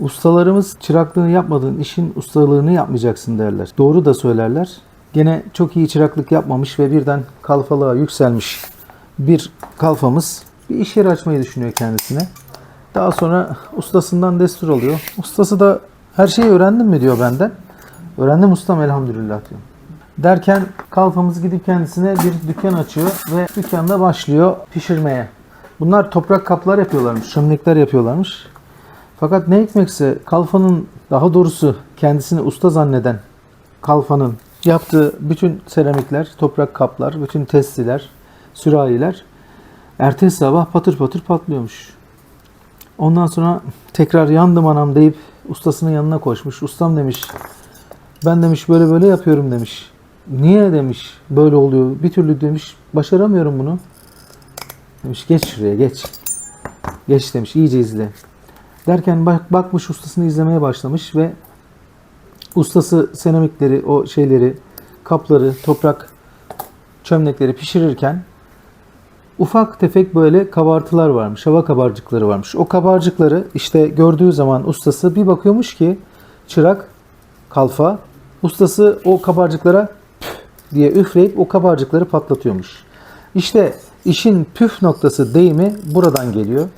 Ustalarımız çıraklığını yapmadığın işin ustalığını yapmayacaksın derler. Doğru da söylerler. Gene çok iyi çıraklık yapmamış ve birden kalfalığa yükselmiş bir kalfamız bir iş yeri açmayı düşünüyor kendisine. Daha sonra ustasından destur alıyor. Ustası da her şeyi öğrendin mi diyor benden. Öğrendim ustam elhamdülillah diyor. Derken kalfamız gidip kendisine bir dükkan açıyor ve dükkanda başlıyor pişirmeye. Bunlar toprak kaplar yapıyorlarmış, çömlekler yapıyorlarmış. Fakat ne hikmetse kalfanın daha doğrusu kendisini usta zanneden kalfanın yaptığı bütün seramikler, toprak kaplar, bütün testiler, sürahiler ertesi sabah patır patır patlıyormuş. Ondan sonra tekrar yandım anam deyip ustasının yanına koşmuş. Ustam demiş ben demiş böyle böyle yapıyorum demiş. Niye demiş böyle oluyor bir türlü demiş başaramıyorum bunu. Demiş geç şuraya geç. Geç demiş iyice izle. Derken bak, bakmış ustasını izlemeye başlamış ve ustası seramikleri o şeyleri kapları toprak çömlekleri pişirirken ufak tefek böyle kabartılar varmış. Hava kabarcıkları varmış. O kabarcıkları işte gördüğü zaman ustası bir bakıyormuş ki çırak kalfa ustası o kabarcıklara diye üfleyip o kabarcıkları patlatıyormuş. İşte işin püf noktası deyimi buradan geliyor.